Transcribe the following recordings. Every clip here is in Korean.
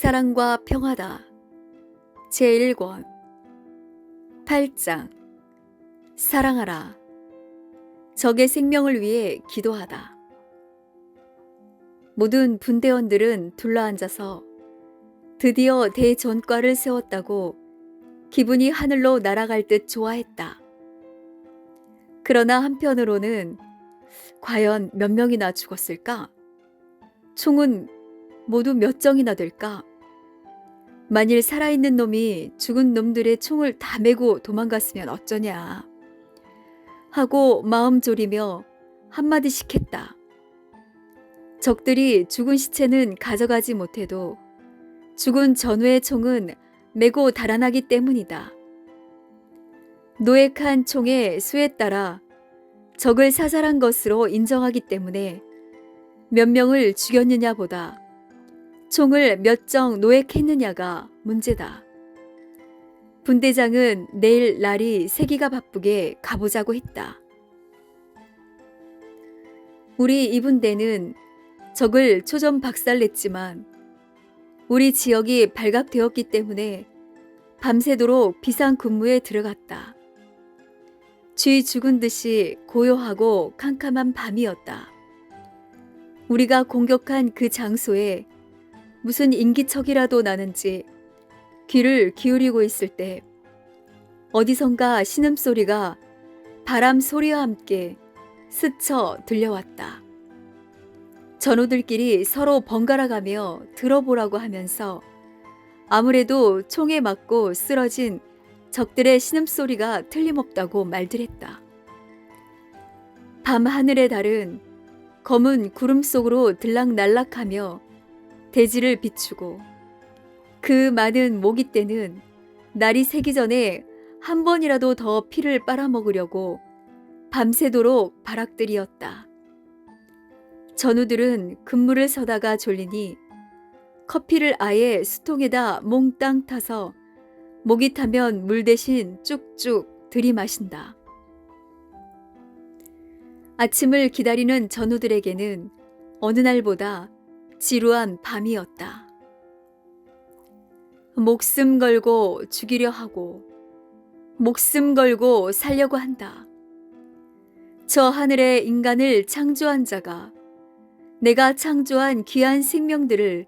사랑과 평화다. 제1권 8장 사랑하라. 적의 생명을 위해 기도하다. 모든 분대원들은 둘러앉아서 드디어 대전과를 세웠다고 기분이 하늘로 날아갈 듯 좋아했다. 그러나 한편으로는 과연 몇 명이나 죽었을까? 총은 모두 몇 정이나 될까? 만일 살아있는 놈이 죽은 놈들의 총을 다 메고 도망갔으면 어쩌냐. 하고 마음 졸이며 한마디씩 했다. 적들이 죽은 시체는 가져가지 못해도 죽은 전우의 총은 메고 달아나기 때문이다. 노획한 총의 수에 따라 적을 사살한 것으로 인정하기 때문에 몇 명을 죽였느냐보다 총을 몇 정 노획했느냐가 문제다. 분대장은 내일 날이 세기가 바쁘게 가보자고 했다. 우리 이분대는 적을 초전 박살냈지만 우리 지역이 발각되었기 때문에 밤새도록 비상 근무에 들어갔다. 쥐 죽은 듯이 고요하고 캄캄한 밤이었다. 우리가 공격한 그 장소에 무슨 인기척이라도 나는지 귀를 기울이고 있을 때 어디선가 신음소리가 바람 소리와 함께 스쳐 들려왔다. 전우들끼리 서로 번갈아 가며 들어보라고 하면서 아무래도 총에 맞고 쓰러진 적들의 신음소리가 틀림없다고 말들 했다. 밤 하늘의 달은 검은 구름 속으로 들락날락하며 대지를 비추고 그 많은 모기 떼는 날이 새기 전에 한 번이라도 더 피를 빨아먹으려고 밤새도록 바락들이었다. 전우들은 근무를 서다가 졸리니 커피를 아예 수통에다 몽땅 타서 목이 타면 물 대신 쭉쭉 들이마신다. 아침을 기다리는 전우들에게는 어느 날보다 지루한 밤이었다. 목숨 걸고 죽이려 하고, 목숨 걸고 살려고 한다. 저 하늘에 인간을 창조한 자가 내가 창조한 귀한 생명들을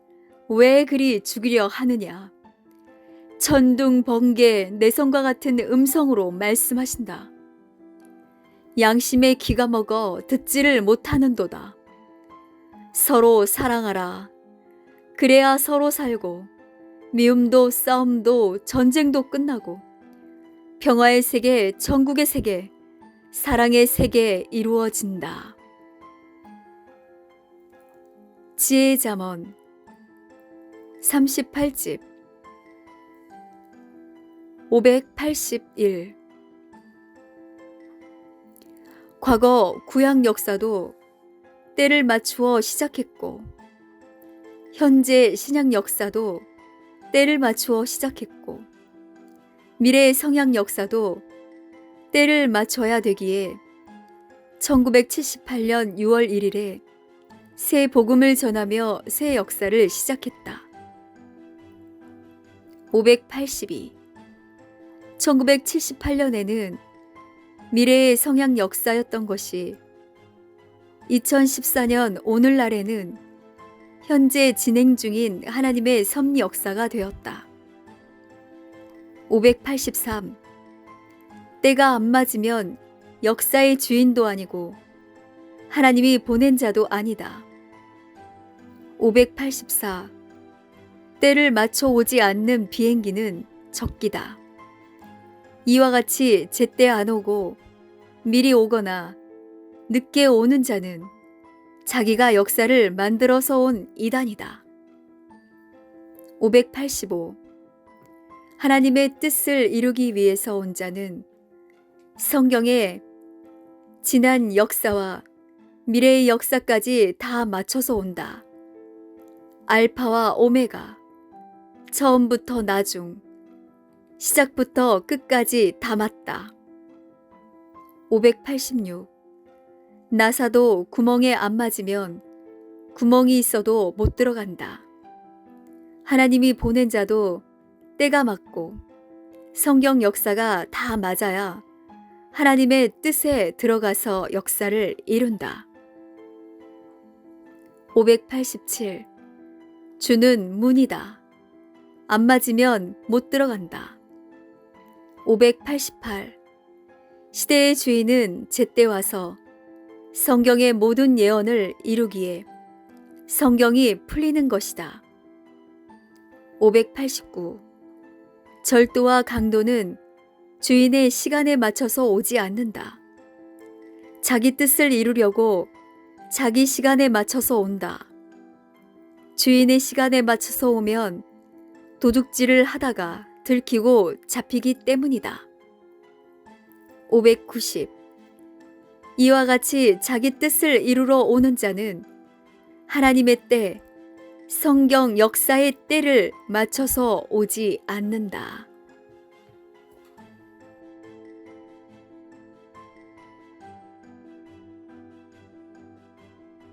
왜 그리 죽이려 하느냐. 천둥, 번개, 내성과 같은 음성으로 말씀하신다. 양심의 기가 먹어 듣지를 못하는도다. 서로 사랑하라. 그래야 서로 살고, 미움도 싸움도 전쟁도 끝나고, 평화의 세계, 전국의 세계, 사랑의 세계 이루어진다. 지혜의 잠언 38집 581 과거 구약 역사도 때를 맞추어 시작했고 현재 신약 역사도 때를 맞추어 시작했고 미래의 성향 역사도 때를 맞춰야 되기에 1978년 6월 1일에 새 복음을 전하며 새 역사를 시작했다. 582 1978년에는 미래의 성향 역사였던 것이 2014년 오늘날에는 현재 진행 중인 하나님의 섭리 역사가 되었다. 583 때가 안 맞으면 역사의 주인도 아니고 하나님이 보낸 자도 아니다. 584 때를 맞춰 오지 않는 비행기는 적기다. 이와 같이 제때 안 오고 미리 오거나 늦게 오는 자는 자기가 역사를 만들어서 온 이단이다. 585. 하나님의 뜻을 이루기 위해서 온 자는 성경에 지난 역사와 미래의 역사까지 다 맞춰서 온다. 알파와 오메가, 처음부터 나중, 시작부터 끝까지 다 맞다. 586. 나사도 구멍에 안 맞으면 구멍이 있어도 못 들어간다. 하나님이 보낸 자도 때가 맞고 성경 역사가 다 맞아야 하나님의 뜻에 들어가서 역사를 이룬다. 587. 주는 문이다. 안 맞으면 못 들어간다. 588. 시대의 주인은 제때 와서 성경의 모든 예언을 이루기에 성경이 풀리는 것이다. 589. 절도와 강도는 주인의 시간에 맞춰서 오지 않는다. 자기 뜻을 이루려고 자기 시간에 맞춰서 온다. 주인의 시간에 맞춰서 오면 도둑질을 하다가 들키고 잡히기 때문이다. 590. 이와 같이 자기 뜻을 이루러 오는 자는 하나님의 때, 성경 역사의 때를 맞춰서 오지 않는다.